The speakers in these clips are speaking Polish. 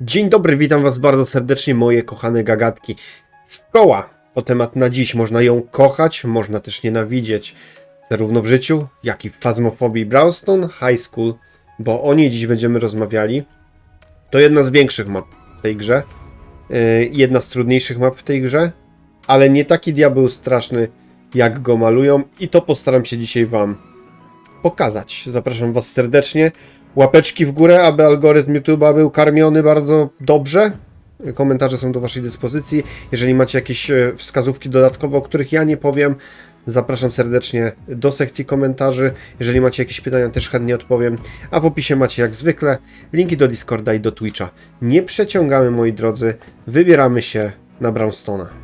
Dzień dobry, witam was bardzo serdecznie, moje kochane gagatki. Szkoła to temat na dziś. Można ją kochać, można też nienawidzieć. Zarówno w życiu, jak i w fazmofobii Brownstone High School, bo o niej dziś będziemy rozmawiali. To jedna z większych map w tej grze. Yy, jedna z trudniejszych map w tej grze, ale nie taki diabeł straszny, jak go malują, i to postaram się dzisiaj wam pokazać. Zapraszam was serdecznie. Łapeczki w górę, aby algorytm YouTube'a był karmiony bardzo dobrze. Komentarze są do Waszej dyspozycji. Jeżeli macie jakieś e, wskazówki dodatkowe, o których ja nie powiem, zapraszam serdecznie do sekcji komentarzy. Jeżeli macie jakieś pytania, też chętnie odpowiem. A w opisie macie jak zwykle linki do Discorda i do Twitcha. Nie przeciągamy, moi drodzy, wybieramy się na Brownstona.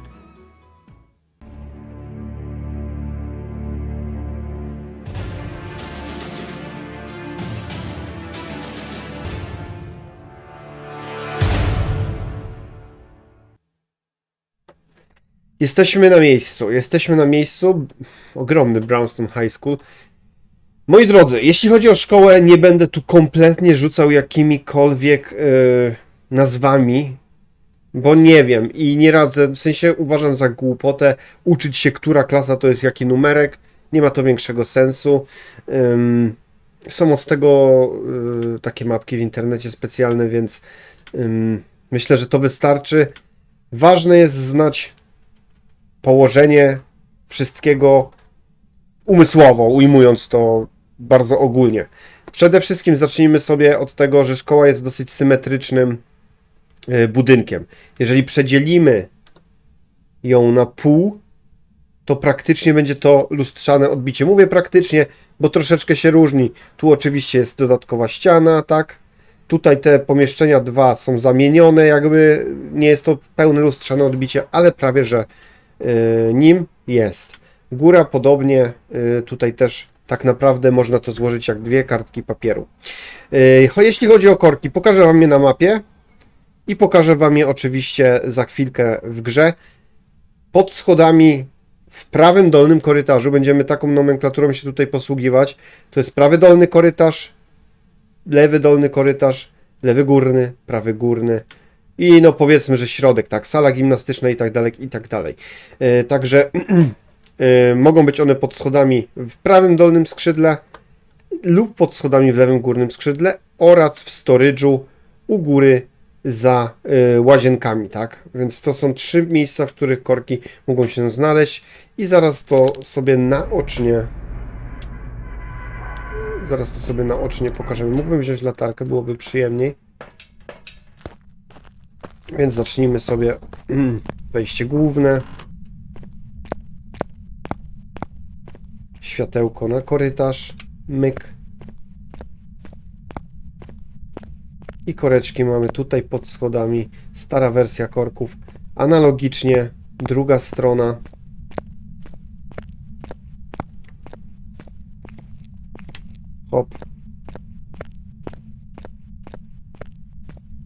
Jesteśmy na miejscu. Jesteśmy na miejscu. Ogromny Brownstone High School. Moi drodzy, jeśli chodzi o szkołę, nie będę tu kompletnie rzucał jakimikolwiek yy, nazwami, bo nie wiem i nie radzę. W sensie uważam za głupotę uczyć się, która klasa to jest jaki numerek. Nie ma to większego sensu. Ym, są od tego yy, takie mapki w internecie specjalne, więc ym, myślę, że to wystarczy. Ważne jest znać położenie wszystkiego umysłowo, ujmując to bardzo ogólnie. Przede wszystkim zacznijmy sobie od tego, że szkoła jest dosyć symetrycznym y, budynkiem. Jeżeli przedzielimy ją na pół, to praktycznie będzie to lustrzane odbicie. Mówię praktycznie, bo troszeczkę się różni. Tu oczywiście jest dodatkowa ściana, tak? Tutaj te pomieszczenia dwa są zamienione, jakby nie jest to pełne lustrzane odbicie, ale prawie że nim jest. Góra podobnie, y, tutaj też tak naprawdę można to złożyć jak dwie kartki papieru. Y, Jeśli chodzi o korki, pokażę Wam je na mapie i pokażę Wam je oczywiście za chwilkę w grze. Pod schodami w prawym dolnym korytarzu będziemy taką nomenklaturą się tutaj posługiwać. To jest prawy dolny korytarz, lewy dolny korytarz, lewy górny, prawy górny, i no powiedzmy, że środek, tak, sala gimnastyczna i tak dalej, i tak dalej. E, Także e, mogą być one pod schodami w prawym dolnym skrzydle lub pod schodami w lewym górnym skrzydle oraz w storage'u u góry za e, łazienkami, tak? Więc to są trzy miejsca, w których korki mogą się znaleźć i zaraz to sobie naocznie zaraz to sobie naocznie pokażemy. Mógłbym wziąć latarkę, byłoby przyjemniej. Więc zacznijmy sobie wejście główne. Światełko na korytarz. Myk. I koreczki mamy tutaj pod schodami. Stara wersja korków. Analogicznie druga strona. Hop.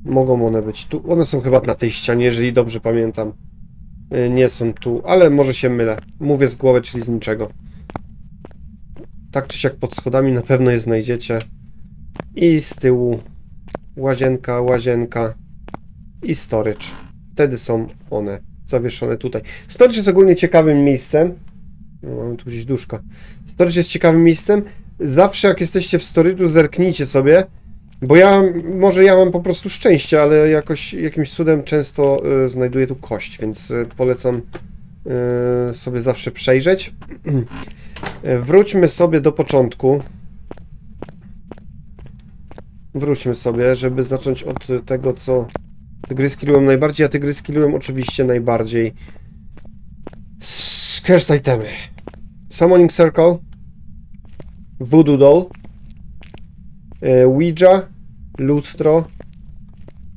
Mogą one być tu. One są chyba na tej ścianie, jeżeli dobrze pamiętam. Y, Nie są tu, ale może się mylę. Mówię z głowy, czyli z niczego. Tak czy siak pod schodami na pewno je znajdziecie. I z tyłu łazienka, łazienka i storage. Wtedy są one zawieszone tutaj. Storage jest ogólnie ciekawym miejscem. No, mamy tu gdzieś duszka. Storage jest ciekawym miejscem. Zawsze jak jesteście w storage'u, zerknijcie sobie. Bo ja, może ja mam po prostu szczęście, ale jakoś jakimś cudem często y, znajduję tu kość, więc y, polecam y, sobie zawsze przejrzeć. Y, Wróćmy sobie do początku. Wróćmy sobie, żeby zacząć od tego, co tygry skillują najbardziej, a tygry skillują oczywiście najbardziej Cursed itemy. Summoning Circle, Voodoo Doll, e, Ouija, lustro,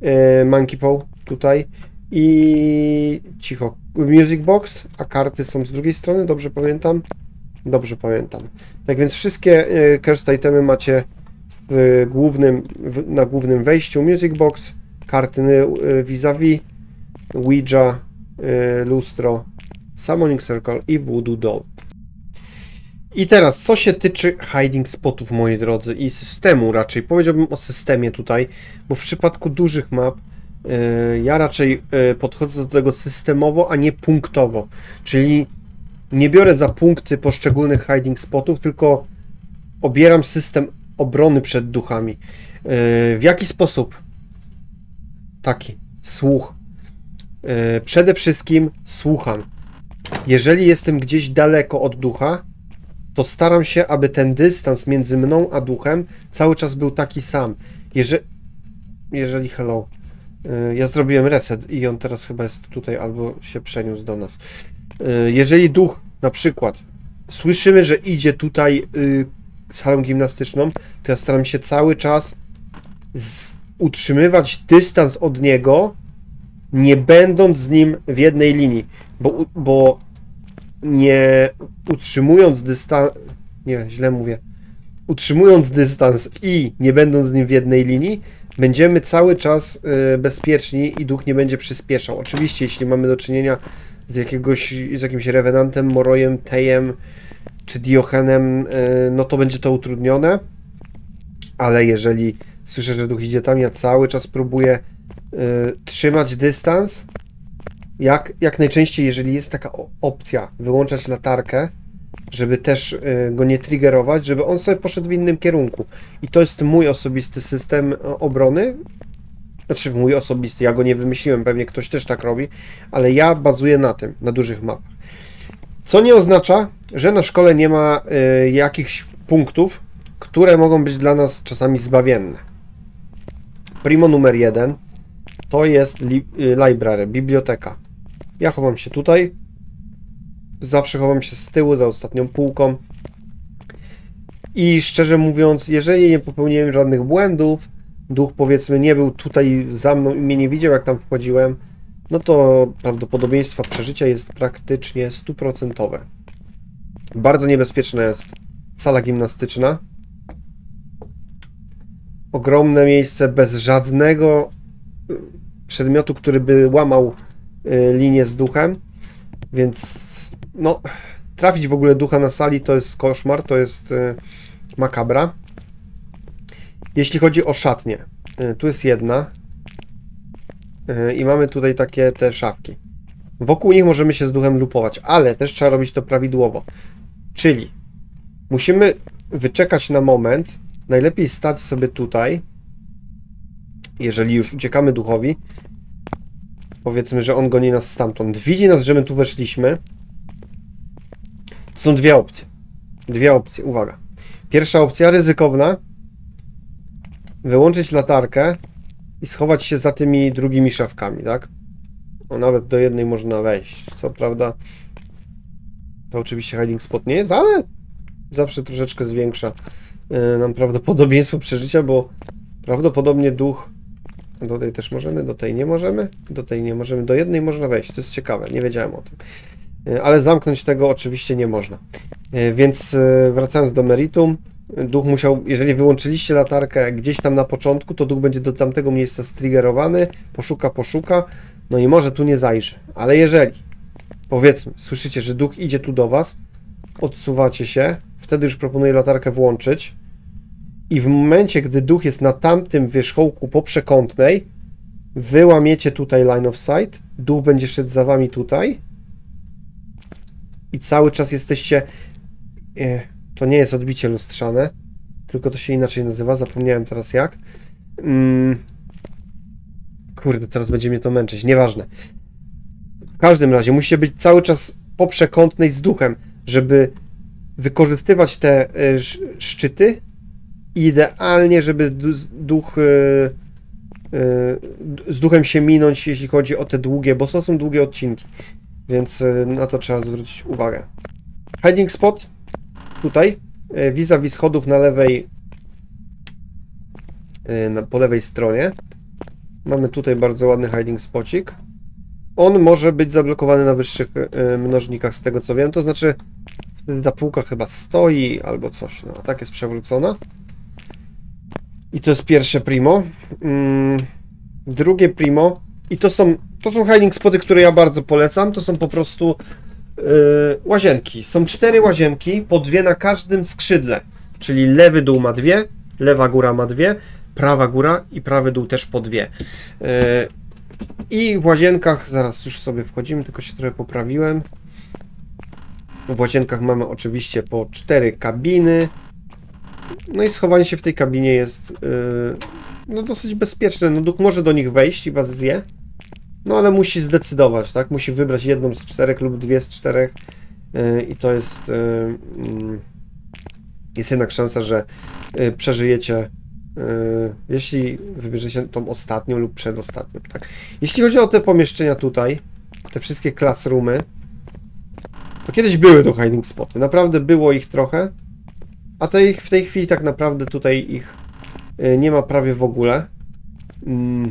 e, Monkey Paw tutaj i cicho, Music Box, a karty są z drugiej strony, dobrze pamiętam? Dobrze pamiętam. Tak więc wszystkie e, cursed itemy macie w głównym, w, na głównym wejściu Music Box, karty e, vis-a-vis, Ouija, e, lustro, Summoning Circle i Voodoo Doll. I teraz, co się tyczy hiding spotów, moi drodzy, i systemu raczej, powiedziałbym o systemie tutaj, bo w przypadku dużych map Yy, Ja raczej yy, podchodzę do tego systemowo, a nie punktowo. Czyli nie biorę za punkty poszczególnych hiding spotów, tylko obieram system obrony przed duchami. Yy, W jaki sposób? Taki. Słuch. Yy, Przede wszystkim słucham. Jeżeli jestem gdzieś daleko od ducha, to staram się, aby ten dystans między mną a duchem cały czas był taki sam. Jeżeli, jeżeli hello. Yy, Ja zrobiłem reset i on teraz chyba jest tutaj albo się przeniósł do nas. Yy, Jeżeli duch na przykład słyszymy, że idzie tutaj yy, salą gimnastyczną, to ja staram się cały czas utrzymywać dystans od niego, nie będąc z nim w jednej linii, bo, bo nie utrzymując dystans, nie, źle mówię, utrzymując dystans i nie będąc z nim w jednej linii, będziemy cały czas y, bezpieczni i duch nie będzie przyspieszał. Oczywiście, jeśli mamy do czynienia z jakiegoś, z jakimś rewenantem, morojem, tejem czy diochenem, y, no to będzie to utrudnione, ale jeżeli słyszę, że duch idzie tam, ja cały czas próbuję y, trzymać dystans. Jak, jak najczęściej, jeżeli jest taka opcja, wyłączać latarkę, żeby też y, go nie triggerować, żeby on sobie poszedł w innym kierunku. I to jest mój osobisty system e, obrony. Znaczy mój osobisty, ja go nie wymyśliłem, pewnie ktoś też tak robi, ale ja bazuję na tym, na dużych mapach. Co nie oznacza, że na szkole nie ma y, jakichś punktów, które mogą być dla nas czasami zbawienne. Primo numer jeden to jest li, y, library, biblioteka. Ja chowam się tutaj. Zawsze chowam się z tyłu, za ostatnią półką. I szczerze mówiąc, jeżeli nie popełniłem żadnych błędów, duch powiedzmy nie był tutaj za mną i mnie nie widział, jak tam wchodziłem, no to prawdopodobieństwo przeżycia jest praktycznie stuprocentowe. Bardzo niebezpieczna jest sala gimnastyczna. Ogromne miejsce bez żadnego przedmiotu, który by łamał linię z duchem. Więc no, trafić w ogóle ducha na sali to jest koszmar, to jest y, makabra. Jeśli chodzi o szatnie, y, tu jest jedna y, i mamy tutaj takie te szafki. Wokół nich możemy się z duchem lupować, ale też trzeba robić to prawidłowo. Czyli musimy wyczekać na moment, najlepiej stać sobie tutaj, jeżeli już uciekamy duchowi, powiedzmy, że on goni nas stamtąd, widzi nas, że my tu weszliśmy, to są dwie opcje. Dwie opcje, uwaga. Pierwsza opcja, ryzykowna, wyłączyć latarkę i schować się za tymi drugimi szafkami, tak? O, nawet do jednej można wejść, co prawda to oczywiście hiding spot nie jest, ale zawsze troszeczkę zwiększa y, nam prawdopodobieństwo przeżycia, bo prawdopodobnie duch do tej też możemy, do tej nie możemy, do tej nie możemy, do jednej można wejść, to jest ciekawe, nie wiedziałem o tym. Y, Ale zamknąć tego oczywiście nie można. Y, Więc y, wracając do meritum, duch musiał, jeżeli wyłączyliście latarkę gdzieś tam na początku, to duch będzie do tamtego miejsca striggerowany, poszuka, poszuka, no i może tu nie zajrzy. Ale jeżeli, powiedzmy, słyszycie, że duch idzie tu do was, odsuwacie się, wtedy już proponuję latarkę włączyć i w momencie, gdy duch jest na tamtym wierzchołku poprzekątnej, wy łamiecie tutaj line of sight, duch będzie szedł za wami tutaj i cały czas jesteście... E, to nie jest odbicie lustrzane, tylko to się inaczej nazywa, zapomniałem teraz jak. Mm. Kurde, teraz będzie mnie to męczyć, nieważne. W każdym razie musicie być cały czas poprzekątnej z duchem, żeby wykorzystywać te e, sz- szczyty idealnie, żeby du- duch e, e, z duchem się minąć, jeśli chodzi o te długie, bo to są długie odcinki, więc e, na to trzeba zwrócić uwagę. Hiding spot tutaj, vis-a-vis schodów na lewej na, po lewej stronie. Mamy tutaj bardzo ładny hiding spocik. On może być zablokowany na wyższych mnożnikach, z tego co wiem, to znaczy wtedy ta półka chyba stoi albo coś, no a tak jest przewrócona. I to jest pierwsze primo. Mm, drugie primo. I to są, to są hiding spoty, które ja bardzo polecam. To są po prostu yy, łazienki. Są cztery łazienki, po dwie na każdym skrzydle. Czyli lewy dół ma dwie, lewa góra ma dwie, prawa góra i prawy dół też po dwie. Yy, I w łazienkach, zaraz już sobie wchodzimy, tylko się trochę poprawiłem. W łazienkach mamy oczywiście po cztery kabiny. No i schowanie się w tej kabinie jest yy, no dosyć bezpieczne. No duch może do nich wejść i was zje. No ale musi zdecydować, tak? Musi wybrać jedną z czterech lub dwie z czterech. Yy, I to jest. Yy, jest jednak szansa, że yy, przeżyjecie. yy, Jeśli wybierzecie tą ostatnią lub przedostatnią, tak? Jeśli chodzi o te pomieszczenia tutaj, te wszystkie classroomy, to kiedyś były to hiding spoty. Naprawdę było ich trochę. A tej, w tej chwili tak naprawdę tutaj ich y, nie ma prawie w ogóle. Mm.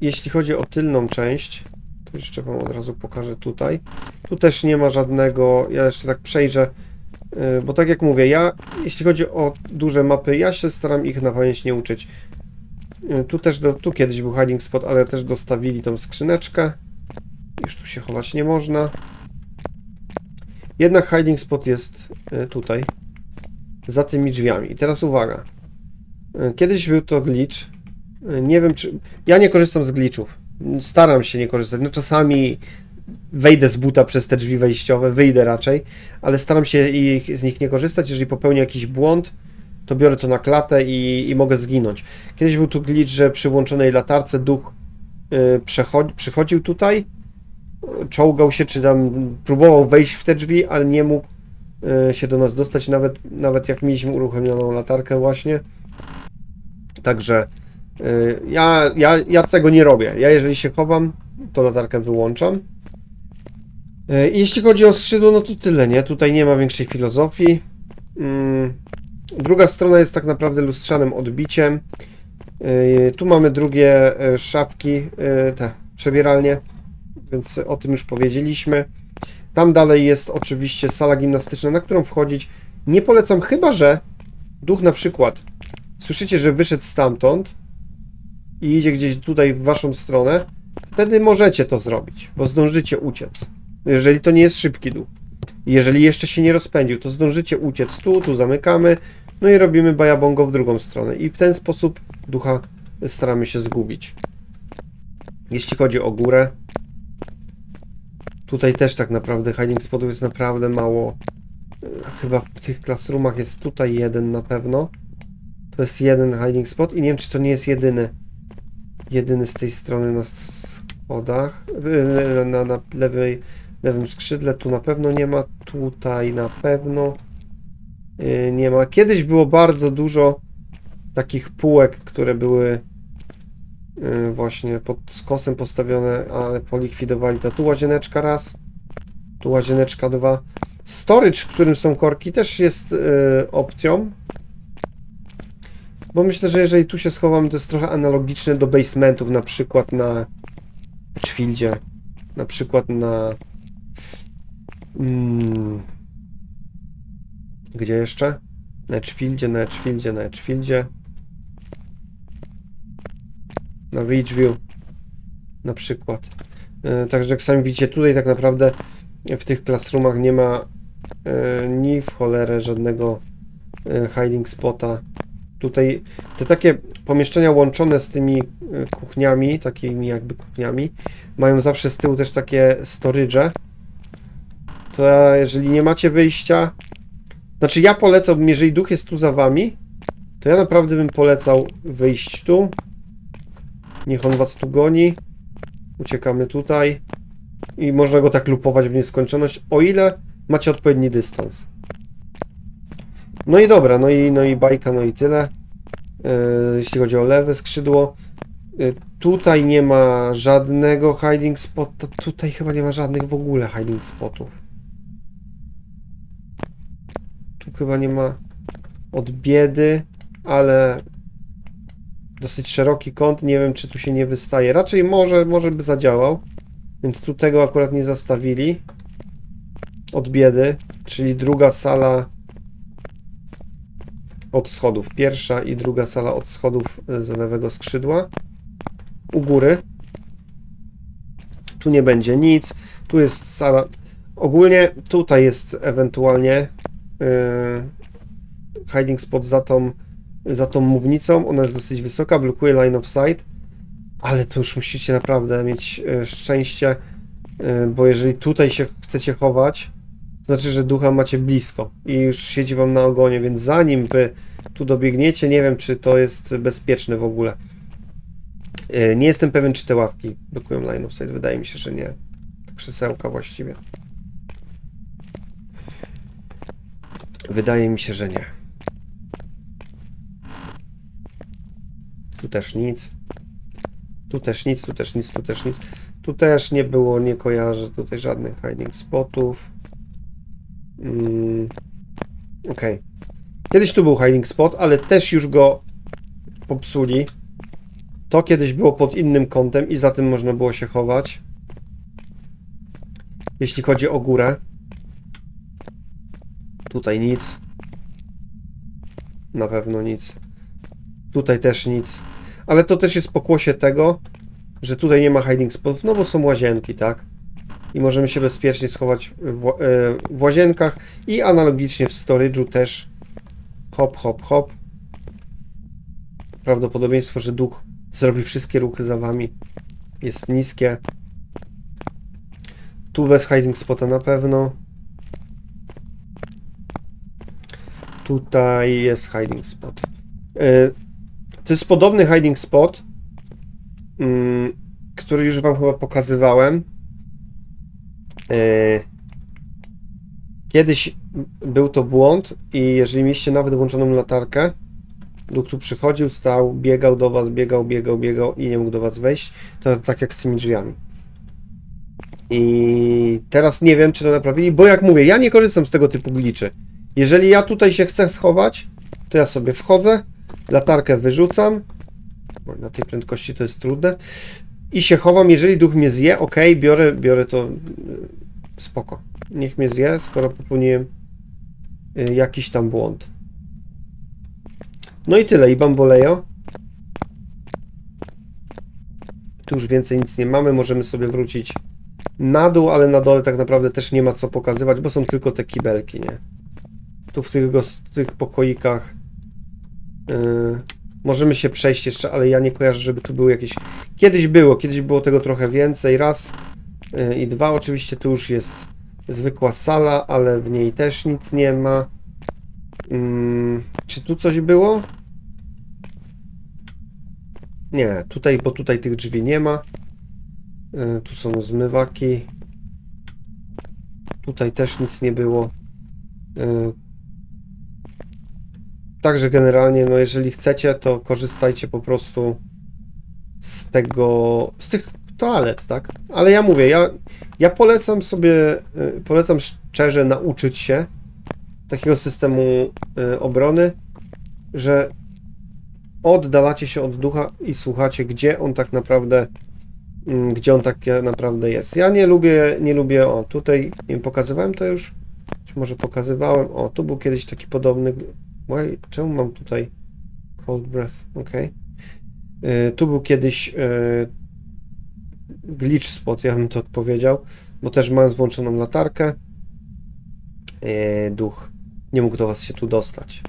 Jeśli chodzi o tylną część, to jeszcze Wam od razu pokażę tutaj. Tu też nie ma żadnego, ja jeszcze tak przejrzę, y, bo tak jak mówię, ja, jeśli chodzi o duże mapy, ja się staram ich na pamięć nie uczyć. Y, Tu też, do, tu kiedyś był hiding spot, ale też dostawili tą skrzyneczkę. Już tu się chować nie można. Jednak hiding spot jest y, tutaj, za tymi drzwiami. I teraz uwaga. Y, Kiedyś był to glitch. Y, Nie wiem, czy. Ja nie korzystam z glitchów. Staram się nie korzystać. No czasami wejdę z buta przez te drzwi wejściowe, wyjdę raczej, ale staram się ich, z nich nie korzystać. Jeżeli popełnię jakiś błąd, to biorę to na klatę i, i mogę zginąć. Kiedyś był tu glitch, że przy włączonej latarce duch y, przechodzi, przychodził tutaj, czołgał się, czy tam próbował wejść w te drzwi, ale nie mógł e, się do nas dostać, nawet, nawet jak mieliśmy uruchomioną latarkę właśnie. Także e, ja, ja, ja tego nie robię. Ja jeżeli się chowam, to latarkę wyłączam. E, jeśli chodzi o skrzydło, no to tyle, nie? Tutaj nie ma większej filozofii. Mm, Druga strona jest tak naprawdę lustrzanym odbiciem. Tu mamy drugie szafki, te przebieralnie więc o tym już powiedzieliśmy. Tam dalej jest oczywiście sala gimnastyczna, na którą wchodzić nie polecam, chyba że duch na przykład słyszycie, że wyszedł stamtąd i idzie gdzieś tutaj w waszą stronę, wtedy możecie to zrobić, bo zdążycie uciec. Jeżeli to nie jest szybki duch. Jeżeli jeszcze się nie rozpędził, to zdążycie uciec tu, tu zamykamy, no i robimy bajabongo w drugą stronę. I w ten sposób ducha staramy się zgubić. Jeśli chodzi o górę, Tutaj też tak naprawdę hiding spotów jest naprawdę mało. E, Chyba w tych classroomach jest tutaj jeden na pewno. To jest jeden hiding spot i nie wiem czy to nie jest jedyny. Jedyny z tej strony na schodach. e, Na, na lewej, lewym skrzydle. Tu na pewno nie ma. Tutaj na pewno e, nie ma. Kiedyś było bardzo dużo takich półek, które były właśnie pod skosem postawione, ale polikwidowali to. Tu łazieneczka raz, tu łazieneczka dwa. Storage, w którym są korki, też jest y, opcją. Bo myślę, że jeżeli tu się schowamy, to jest trochę analogiczne do basementów, na przykład na Edgefieldzie, na przykład na... Mm, gdzie jeszcze? Na Edgefieldzie, na Edgefieldzie, na Edgefieldzie. Na Ridgeview na przykład. E, Także jak sami widzicie, tutaj tak naprawdę w tych classroomach nie ma e, ni w cholerę żadnego e, hiding spota. Tutaj te takie pomieszczenia łączone z tymi kuchniami, takimi jakby kuchniami, mają zawsze z tyłu też takie storage. To jeżeli nie macie wyjścia, znaczy ja polecałbym, jeżeli duch jest tu za wami, to ja naprawdę bym polecał wyjść tu. Niech on was tu goni. Uciekamy tutaj. I można go tak lupować w nieskończoność, o ile macie odpowiedni dystans. No i dobra, no i, no i bajka, no i tyle. Yy, jeśli chodzi o lewe skrzydło. Yy, tutaj nie ma żadnego hiding spota. Tutaj chyba nie ma żadnych w ogóle hiding spotów. Tu chyba nie ma od biedy, ale dosyć szeroki kąt. Nie wiem, czy tu się nie wystaje. Raczej może, może by zadziałał. Więc tu tego akurat nie zastawili. Od biedy, czyli druga sala od schodów. Pierwsza i druga sala od schodów y, z lewego skrzydła. U góry. Tu nie będzie nic. Tu jest sala. Ogólnie tutaj jest ewentualnie yy, hiding spot za tą za tą mównicą. Ona jest dosyć wysoka, blokuje line of sight. Ale to już musicie naprawdę mieć e, szczęście, e, bo jeżeli tutaj się chcecie chować, to znaczy, że ducha macie blisko i już siedzi wam na ogonie, więc zanim wy tu dobiegniecie, nie wiem, czy to jest bezpieczne w ogóle. E, Nie jestem pewien, czy te ławki blokują line of sight. Wydaje mi się, że nie. Krzesełka właściwie. Wydaje mi się, że nie. Tu też nic. Tu też nic, tu też nic, tu też nic. Tu też nie było, nie kojarzę tutaj żadnych hiding spotów. Mm. Okej. Kiedyś tu był hiding spot, ale też już go popsuli. To kiedyś było pod innym kątem i za tym można było się chować. Jeśli chodzi o górę. Tutaj nic. Na pewno nic. Tutaj też nic. Ale to też jest pokłosie tego, że tutaj nie ma hiding spotów, no bo są łazienki, tak? I możemy się bezpiecznie schować w, e, w łazienkach i analogicznie w storage'u też hop, hop, hop. Prawdopodobieństwo, że duch zrobi wszystkie ruchy za wami jest niskie. Tu bez hiding spota na pewno. Tutaj jest hiding spot. E, To jest podobny hiding spot, mm, który już wam chyba pokazywałem. E, Kiedyś był to błąd i jeżeli mieliście nawet włączoną latarkę, duch tu przychodził, stał, biegał do was, biegał, biegał, biegał i nie mógł do was wejść, to tak jak z tymi drzwiami. I teraz nie wiem, czy to naprawili, bo jak mówię, ja nie korzystam z tego typu gliczy. Jeżeli ja tutaj się chcę schować, to ja sobie wchodzę, latarkę wyrzucam, na tej prędkości to jest trudne, i się chowam, jeżeli duch mnie zje, ok, biorę, biorę to, y, spoko. Niech mnie zje, skoro popełniłem y, jakiś tam błąd. No i tyle, i bambolejo. Tu już więcej nic nie mamy, możemy sobie wrócić na dół, ale na dole tak naprawdę też nie ma co pokazywać, bo są tylko te kibelki, nie? Tu w tych, gos- tych pokoikach yy, możemy się przejść jeszcze, ale ja nie kojarzę, żeby tu były jakieś... Kiedyś było, kiedyś było tego trochę więcej, raz yy, i dwa, oczywiście tu już jest zwykła sala, ale w niej też nic nie ma. Mm, czy tu coś było? Nie, tutaj, bo tutaj tych drzwi nie ma. Y, Tu są zmywaki. Tutaj też nic nie było. Y, Także generalnie, no jeżeli chcecie, to korzystajcie po prostu z tego, z tych toalet, tak? Ale ja mówię, ja, ja polecam sobie, y, polecam szczerze nauczyć się takiego systemu y, obrony, że oddalacie się od ducha i słuchacie, gdzie on tak naprawdę mm, gdzie on tak naprawdę jest. Ja nie lubię, nie lubię, o tutaj, nie pokazywałem to już, czy może pokazywałem, o, tu był kiedyś taki podobny, Why, czemu mam tutaj cold breath, ok. Tu był kiedyś y, glitch spot, ja bym to odpowiedział, bo też mając włączoną latarkę, y, duch nie mógł do was się tu dostać.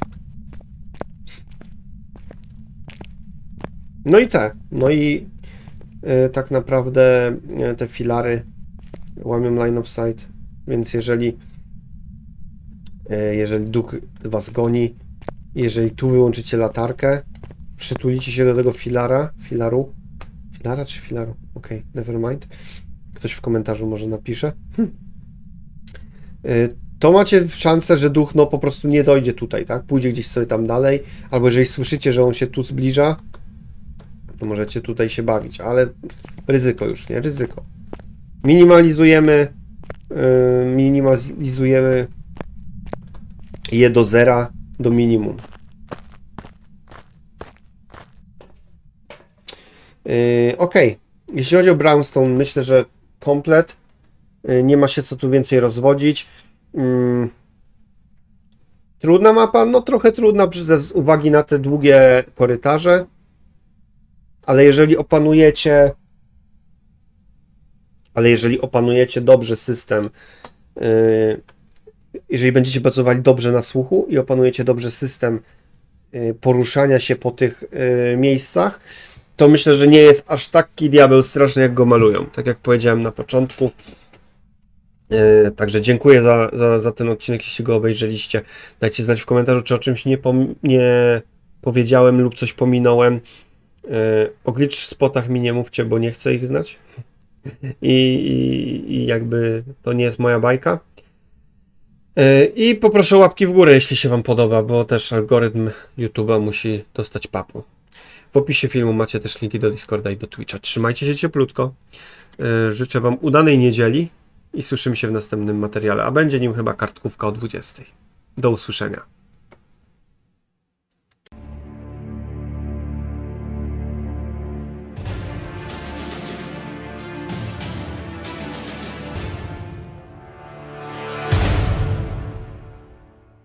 No i te, no i y, tak naprawdę te filary łamią line of sight, więc jeżeli jeżeli duch was goni, jeżeli tu wyłączycie latarkę, przytulicie się do tego filara, filaru, filara czy filaru? Okej, never mind. Ktoś w komentarzu może napisze. Hm. Y, To macie szansę, że duch no po prostu nie dojdzie tutaj, tak? Pójdzie gdzieś sobie tam dalej, albo jeżeli słyszycie, że on się tu zbliża, to możecie tutaj się bawić, ale ryzyko już, nie? Ryzyko. Minimalizujemy yy, minimalizujemy je do zera, do minimum. Yy, ok. Jeśli chodzi o Brownstone, myślę, że komplet. Yy, nie ma się co tu więcej rozwodzić. Yy, trudna mapa? No trochę trudna z uwagi na te długie korytarze. Ale jeżeli opanujecie ale jeżeli opanujecie dobrze system, yy, jeżeli będziecie pracowali dobrze na słuchu i opanujecie dobrze system y, poruszania się po tych y, miejscach, to myślę, że nie jest aż taki diabeł straszny, jak go malują. Tak jak powiedziałem na początku. Y, Także dziękuję za, za, za ten odcinek, jeśli go obejrzeliście. Dajcie znać w komentarzu, czy o czymś nie, nie powiedziałem lub coś pominąłem. O glitch spotach mi nie mówcie, bo nie chcę ich znać. I, i, I jakby to nie jest moja bajka. Y, I poproszę łapki w górę, jeśli się Wam podoba, bo też algorytm YouTube'a musi dostać papu. W opisie filmu macie też linki do Discorda i do Twitcha. Trzymajcie się cieplutko. Y, Życzę Wam udanej niedzieli i słyszymy się w następnym materiale, a będzie nim chyba kartkówka o 20. Do usłyszenia.